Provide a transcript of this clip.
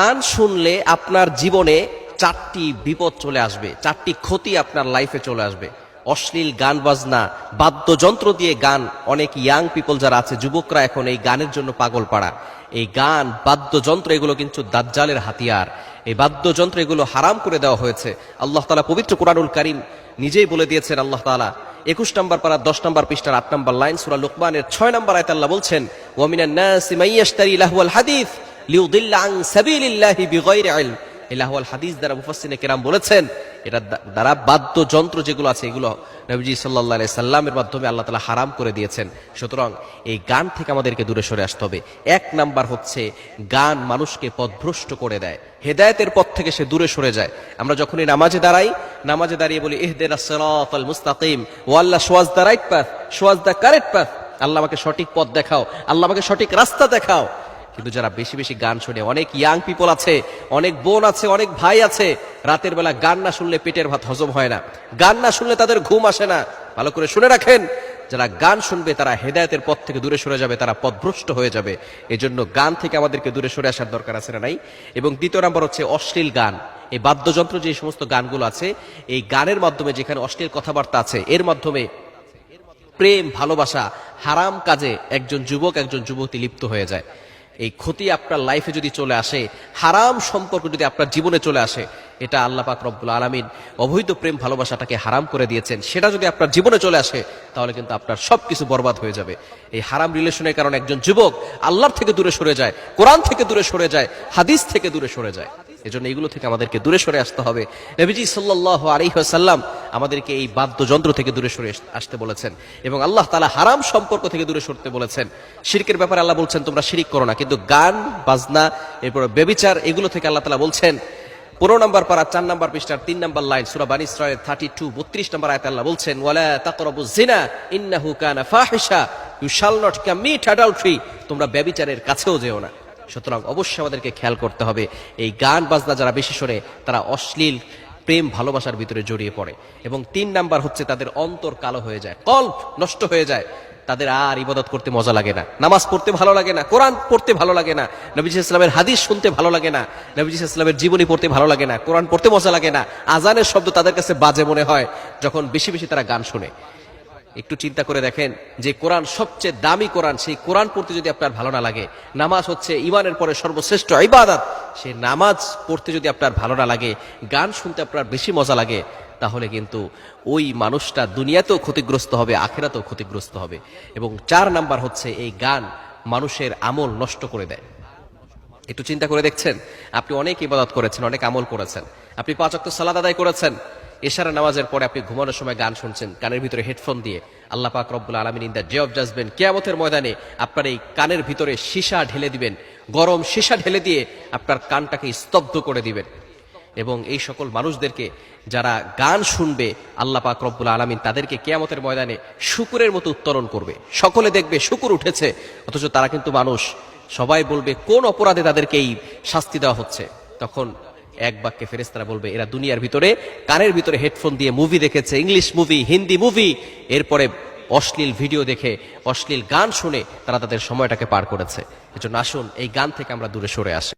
গান শুনলে আপনার জীবনে চারটি বিপদ চলে আসবে, চারটি ক্ষতি আপনার লাইফে চলে আসবে। অশ্লীল গান বাজনা, বাদ্যযন্ত্র দিয়ে গান, অনেক ইয়াং পিপল যারা আছে, যুবকরা এখন এই গানের জন্য পাগল পাড়া। এই গান, বাদ্যযন্ত্র, এগুলো কিন্তু দাজ্জালের হাতিয়ার। এই বাদ্যযন্ত্র, এগুলো হারাম করে দেওয়া হয়েছে। আল্লাহ তালা পবিত্র কোরআনুল করিম নিজেই বলে দিয়েছেন আল্লাহ তালা একুশ নম্বর পারা, দশ নম্বর পৃষ্ঠার আট নম্বর লাইন, সুরা লুকমানের ছয় নম্বর আয়ত আল্লাহ বলছেন ওয়ামিনান নাসি হাদিস দ্বারা কেরাম বলেছেন দ্বারা বাদ্যযন্ত্র যেগুলো আছে, এগুলো সাল্লামের মাধ্যমে আল্লাহ তাআলা হারাম করে দিয়েছেন। সুতরাং এই গান থেকে আমাদেরকে দূরে সরে আসতে হবে। এক নাম্বার হচ্ছে, গান মানুষকে পথভ্রষ্ট করে দেয়। হেদায়েতের পথ থেকে সে দূরে সরে যায়। আমরা যখনই নামাজে দাঁড়াই, নামাজে দাঁড়িয়ে বলি, ইহদিনা সিরাতাল মুস্তাকিম, ও আল্লাহ show us the right path, show us the correct path, আল্লাহ আমাকে সঠিক পথ দেখাও, আল্লাহ আমাকে সঠিক রাস্তা দেখাও। কিন্তু যারা বেশি বেশি গান শুনে, অনেক ইয়াং পিপল আছে, অনেক বোন আছে, অনেক ভাই আছে, রাতের বেলা গান না শুনলে পেটের ভাত হজম হয় না। গান না শুনলে তাদের ঘুম আসে না। ভালো করে শুনে রাখেন, যারা গান শুনবে তারা হেদায়েতের পথ থেকে দূরে সরে যাবে, তারা পথভ্রষ্ট হয়ে যাবে। এজন্য গান থেকে আমাদেরকে দূরে সরে আসার দরকার আছে না নাই? এবং দ্বিতীয় নাম্বার হচ্ছে অশ্লীল গান। এই বাদ্যযন্ত্র যে সমস্ত গানগুলো আছে, এই গানের মাধ্যমে যেখানে অশ্লীল কথাবার্তা আছে, এর মাধ্যমে প্রেম, ভালোবাসা, হারাম কাজে একজন যুবক, একজন যুবতী লিপ্ত হয়ে যায়। এই ক্ষতি আপনার লাইফে যদি চলে আসে হারাম সম্পর্ক যদি আপনার জীবনে চলে আসে এটা আল্লাহ পাক রব্বুল আলমিন অবৈধ প্রেম ভালোবাসাটাকে হারাম করে দিয়েছেন। সেটা যদি আপনার জীবনে চলে আসে, তাহলে কিন্তু আপনার সবকিছু বরবাদ হয়ে যাবে। এই হারাম রিলেশনের কারণে একজন যুবক আল্লাহর থেকে দূরে সরে যায়, কোরআন থেকে দূরে সরে যায়, হাদিস থেকে দূরে সরে যায়। এজন্য এগুলো থেকে আমাদেরকে দূরে সরে আসতে হবে। নবীজি সাল্লাহ আলিহাসাল্লাম আমাদেরকে এই বাদ্যযন্ত্র থেকে দূরে সরে আসতে বলেছেন এবং আল্লাহ তালা হারাম সম্পর্ক থেকে দূরে সরতে বলেছেন। শিরকের ব্যাপারে আল্লাহ বলছেন, তোমরা শিরিক করো না। কিন্তু গান, বাজনা, এরপর বেবিচার এগুলো থেকে আল্লাহ তালা বলছেন পনেরো নম্বর পারা চার নম্বর পৃষ্ঠার তিন নম্বর লাইন সুরা বানি থার্টি টু বত্রিশ নম্বর আয়াত আল্লাহ বলছেন, ওয়ালা তাকরাবু জিনা ইন্নাহু কানা ফাহিশা, you shall not commit adultery তোমরা ব্যবিচারের কাছেও যেও না। সুতরাং অবশ্যই আমাদেরকে খেয়াল করতে হবে, এই গান বাজনা যারা বেশি শোনে, তারা অশ্লীল প্রেম ভালোবাসার ভিতরে জড়িয়ে পড়ে। এবং তিন নাম্বার হচ্ছে তাদের অন্তর কালো হয়ে যায়, কল্প নষ্ট হয়ে যায়। তাদের আর ইবাদত করতে মজা লাগে না। নামাজ পড়তে ভালো লাগে না, কোরআন পড়তে ভালো লাগে না নবীজ ইসলামের হাদিস শুনতে ভালো লাগে না নবীজ ইসলামের জীবনী পড়তে ভালো লাগে না, কোরআন পড়তে মজা লাগে না, আজানের শব্দ তাদের কাছে বাজে মনে হয় যখন বেশি বেশি তারা গান শুনে। একটু চিন্তা করে দেখেন যে কোরআন সবচেয়ে দামি কোরআন, সেই কোরআন পড়তে যদি আপনার ভালো না লাগে, নামাজ হচ্ছে ইমানের পরে সর্বশ্রেষ্ঠ ইবাদত সেই নামাজ পড়তে যদি আপনার ভালো না লাগে, গান শুনতে আপনার বেশি মজা লাগে তাহলে কিন্তু ওই মানুষটা দুনিয়াতেও ক্ষতিগ্রস্ত হবে, আখেরাতেও ক্ষতিগ্রস্ত হবে। এবং চার নাম্বার হচ্ছে এই গান মানুষের আমল নষ্ট করে দেয়। একটু চিন্তা করে দেখছেন? আপনি অনেক ইবাদত করেছেন, অনেক আমল করেছেন। আপনি পাঁচ অক্ট সালাদ আদায় করেছেন। এশারা নামাজের পরে আপনি ঘুমানোর সময় গান শুনছেন, কানের ভিতরে হেডফোন দিয়ে। আল্লাহ পাক রব্বুল আলমিন in the day of judgement কেয়ামতের ময়দানে আপনার এই কানের ভিতরে সীসা ঢেলে দিবেন, গরম সীসা ঢেলে দিয়ে আপনার কানটাকে স্তব্ধ করে দিবেন। এবং এই সকল মানুষদেরকে যারা গান শুনবে, আল্লাহ পাক রব্বুল আলমিন তাদেরকে কেয়ামতের ময়দানে শুকুরের মতো উত্তরণ করবে। সকলে দেখবে শুকুর উঠেছে, অথচ তারা কিন্তু মানুষ। সবাই বলবে, কোন অপরাধে তাদেরকে এই শাস্তি দেওয়া হচ্ছে? তখন এক বাক্যে ফেরেস্তারা বলবে, এরা দুনিয়ার ভিতরে, কানের ভিতরে হেডফোন দিয়ে মুভি দেখেছে, ইংলিশ মুভি, হিন্দি মুভি। এরপরে অশ্লীল ভিডিও দেখে, অশ্লীল গান শুনে তারা তাদের সময়টাকে পার করেছে। এজন্য আসুন, এই গান থেকে আমরা দূরে সরে আসি।